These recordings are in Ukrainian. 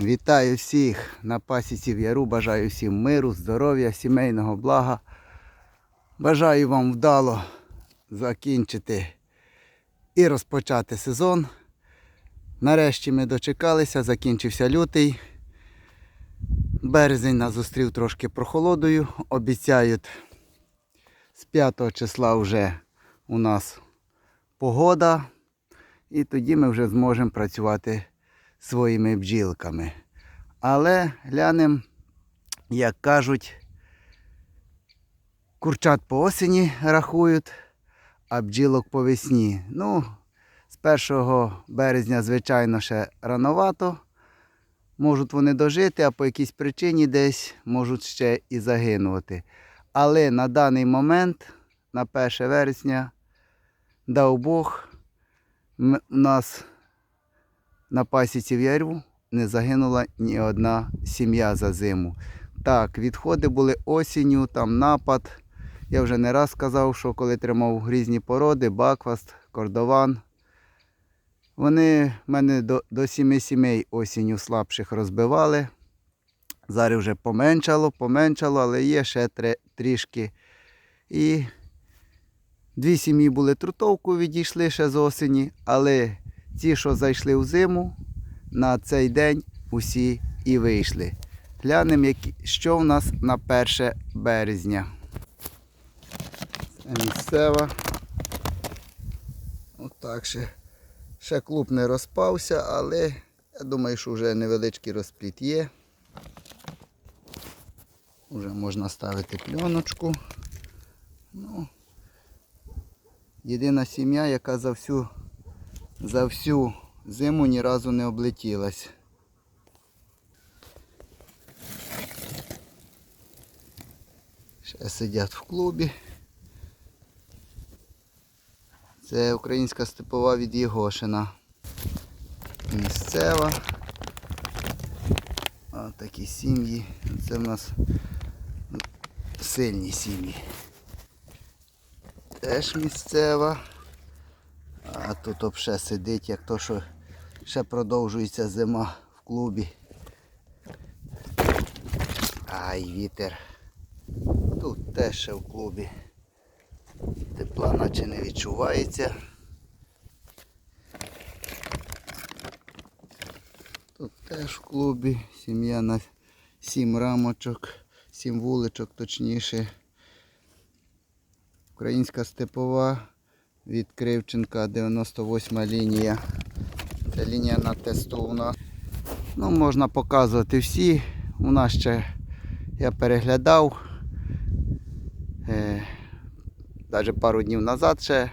Вітаю всіх на пасіці в Яру. Бажаю всім миру, здоров'я, сімейного блага. Бажаю вам вдало закінчити і розпочати сезон. Нарешті ми дочекалися, закінчився лютий. Березень нас зустрів трошки прохолодою. Обіцяють з 5 числа вже у нас погода. І тоді ми вже зможемо працювати своїми бджілками. Але глянемо, як кажуть, курчат по осені рахують, а бджілок по весні. Ну, з 1 березня, звичайно, ще рановато. Можуть вони дожити, а по якійсь причині десь можуть ще і загинути. Але на даний момент, на 1 вересня, дав Бог, у нас на пасіці в яру не загинула ні одна сім'я за зиму. Так, відходи були осінню, там напад. Я вже не раз сказав, що коли тримав різні породи, бакваст, кордован. Вони мене до, до сіми сімей осінню слабших розбивали. Зараз вже поменшало, поменшало, але є ще тре, трішки. І дві сім'ї були трутовку, відійшли ще з осені, але ті, що зайшли в зиму, на цей день усі і вийшли. Глянемо, що в нас на 1 березня. Це місцева. Отак ще. Ще клуб не розпався, але я думаю, що вже невеличкий розпліт є. Уже можна ставити пленочку. Ну, єдина сім'я, яка за всю за всю зиму ні разу не облетілась. Ще сидять в клубі. Це українська степова від Єгошина. Місцева. Ось такі сім'ї. Це в нас сильні сім'ї. Теж місцева. Тут обше сидить, як то, що ще продовжується зима в клубі. Ай, вітер. Тут теж ще в клубі. Тепла наче не відчувається. Тут теж в клубі сім'я на сім рамочок, сім вуличок точніше. Українська степова від Кривченка 98 лінія. Це лінія на нас. Ну, можна показувати всі. У нас ще я переглядав. Е, навіть пару днів назад ще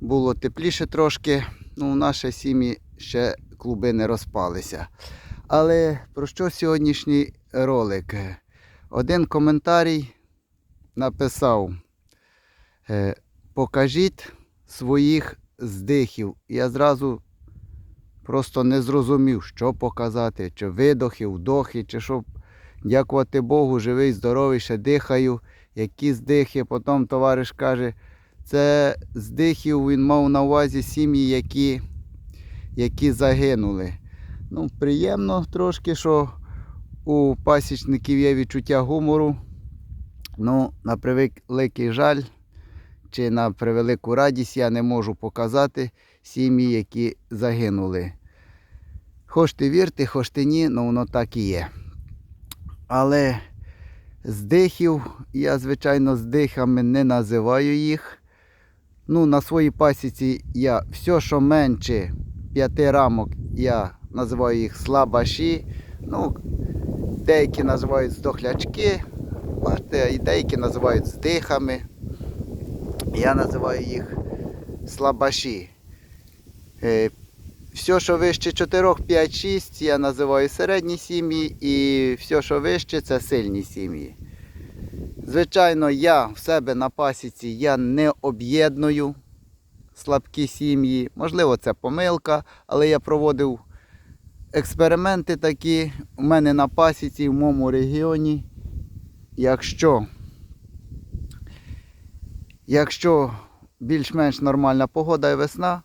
було тепліше трошки. Ну, у наші сім'ї ще клуби не розпалися. Але про що сьогоднішній ролик? Один коментарій написав. Покажіть своїх здихів. Я зразу просто не зрозумів, що показати, чи видохи, вдохи, чи що. Дякувати Богу, живий, здоровий, ще дихаю. Які здихи. Потім товариш каже, це здихів він мав на увазі сім'ї, які, які загинули. Ну, приємно трошки, що у пасічників є відчуття гумору. Ну, на превеликий жаль, чи на превелику радість я не можу показати сім'ї, які загинули. Хоч ти вірте, хоч ти ні, але воно так і є. Але здихів, я, звичайно, здихами не називаю їх. Ну, на своїй пасіці я все, що менше п'яти рамок, я називаю їх слабаші. Ну, деякі називають здохлячки, бачите, і деякі називають здихами. Я називаю їх слабаші. Е, Все, що вище 4, 5, 6, я називаю середні сім'ї, і все, що вище, це сильні сім'ї. Звичайно, я в себе на пасіці я не об'єдную слабкі сім'ї. Можливо, це помилка, але я проводив експерименти такі у мене на пасіці в моєму регіоні. Якщо Якщо більш-менш нормальна погода і весна,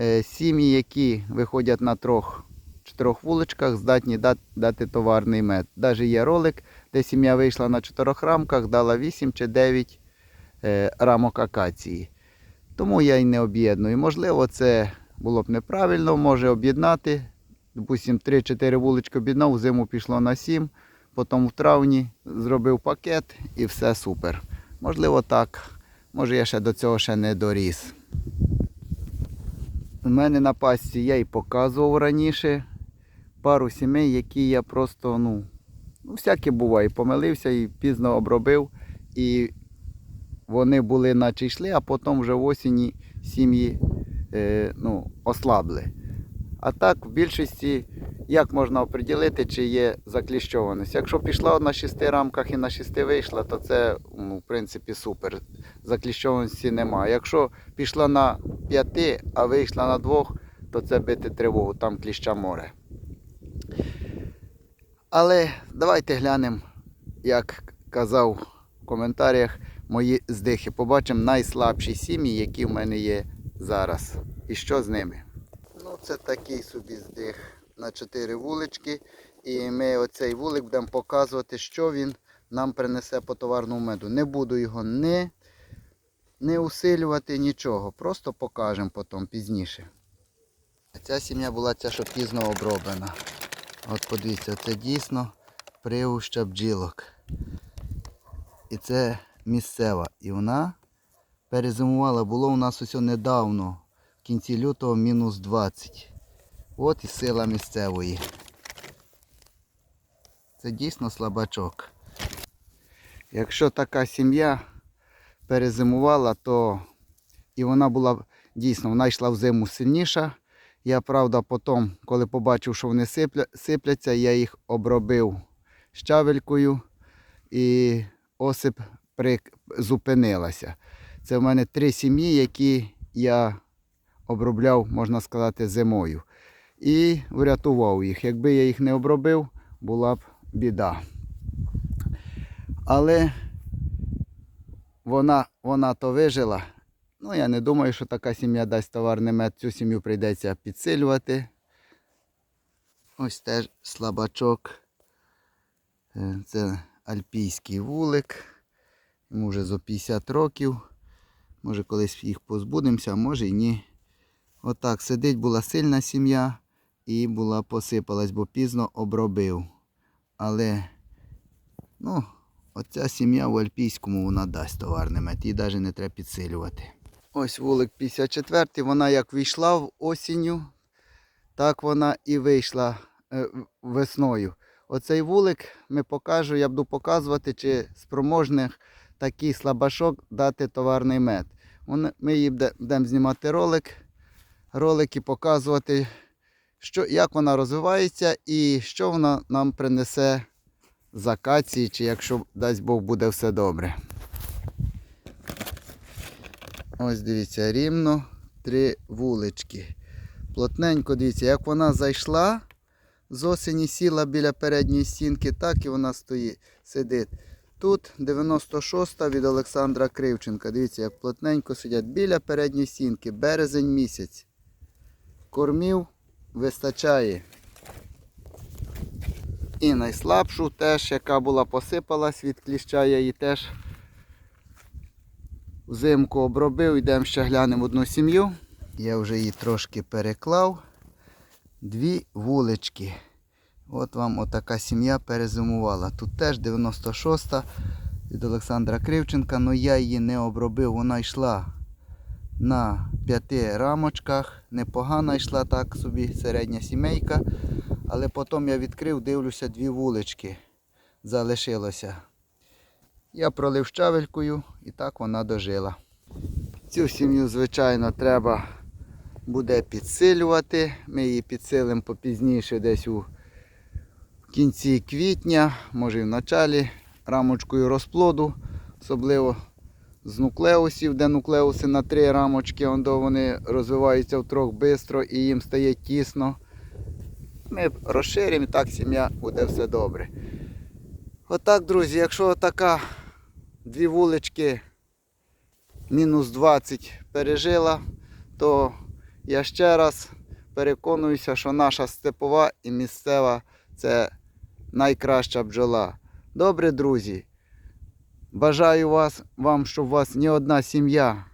е, сім'ї, які виходять на трьох чотирьох вуличках здатні дати, товарний мед. Навіть є ролик, де сім'я вийшла на чотирьох рамках, дала 8 чи 9 е, рамок акації. Тому я й не об'єдную. Можливо, це було б неправильно, може об'єднати. Допустим, 3-4 вулички об'єднав, зиму пішло на 7, потім в травні зробив пакет і все супер. Можливо, так. Може, я ще до цього ще не доріс. У мене на пасті я і показував раніше пару сімей, які я просто, ну, ну всяке буває, помилився і пізно обробив. І вони були наче йшли, а потім вже в осені сім'ї е, ну, ослабли. А так, в більшості, як можна оприділити, чи є закліщованість. Якщо пішла на шести рамках і на шести вийшла, то це ну, в принципі супер. Закліщованості немає. Якщо пішла на п'яти, а вийшла на двох, то це бити тривогу, там кліща море. Але давайте глянемо, як казав в коментарях, мої здихи. Побачимо найслабші сім'ї, які в мене є зараз. І що з ними. Ну, це такий собі здих на 4 вулички. І ми оцей вулик будемо показувати, що він нам принесе по товарному меду. Не буду його не, не усилювати нічого. Просто покажемо потім пізніше. Ця сім'я була ця, що пізно оброблена. От подивіться, це дійсно привуща бджілок. І це місцева. І вона перезимувала. Було у нас ось недавно, в кінці лютого, мінус 20. От і сила місцевої. Це дійсно слабачок. Якщо така сім'я перезимувала, то і вона була дійсно, вона йшла в зиму сильніша. Я, правда, потім, коли побачив, що вони сипляться, я їх обробив щавелькою і осип зупинилася. Це в мене три сім'ї, які я обробляв, можна сказати, зимою. І врятував їх. Якби я їх не обробив, була б біда. Але вона, вона то вижила. Ну, я не думаю, що така сім'я дасть товарний мед. Цю сім'ю прийдеться підсилювати. Ось теж слабачок. Е, Це альпійський вулик. Йому вже зо 50 років. Може колись їх позбудемося, а може і ні. Отак сидить, була сильна сім'я і була посипалась, бо пізно обробив. Але, ну, оця сім'я в Альпійському вона дасть товарний мед, її навіть не треба підсилювати. Ось вулик 54, вона як війшла в осінню, так вона і вийшла е, весною. Оцей вулик ми покажу, я буду показувати, чи спроможних такий слабашок дати товарний мед. Ми її будемо знімати ролик, ролики показувати, що, як вона розвивається і що вона нам принесе з акації, чи якщо дасть Бог буде все добре. Ось дивіться, рівно три вулички. Плотненько дивіться, як вона зайшла, з осені сіла біля передньої стінки, так і вона стоїть, сидить. Тут 96-та від Олександра Кривченка. Дивіться, як плотненько сидять біля передньої стінки, березень місяць. Кормів вистачає. І найслабшу теж, яка була посипалась від кліща, я її теж взимку обробив. Йдемо ще глянемо одну сім'ю. Я вже її трошки переклав. Дві вулички. От вам отака сім'я перезимувала. Тут теж 96-та від Олександра Кривченка, але я її не обробив. Вона йшла на п'яти рамочках. Непогано йшла так собі середня сімейка. Але потім я відкрив, дивлюся, дві вулички залишилося. Я пролив щавелькою і так вона дожила. Цю сім'ю, звичайно, треба буде підсилювати. Ми її підсилимо попізніше десь у кінці квітня, може і в началі, рамочкою розплоду, особливо з нуклеусів, де нуклеуси на три рамочки, вони розвиваються втрох швидко і їм стає тісно. Ми розширимо і так сім'я буде все добре. Отак, друзі, якщо така дві вулички мінус 20 пережила, то я ще раз переконуюся, що наша степова і місцева це найкраща бджола. Добре, друзі. Бажаю вас, вам, щоб у вас ні одна сім'я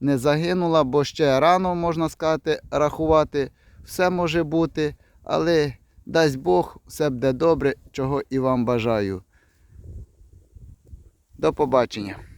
не загинула, бо ще рано, можна сказати, рахувати. Все може бути, але дасть Бог, все буде добре, чого і вам бажаю. До побачення.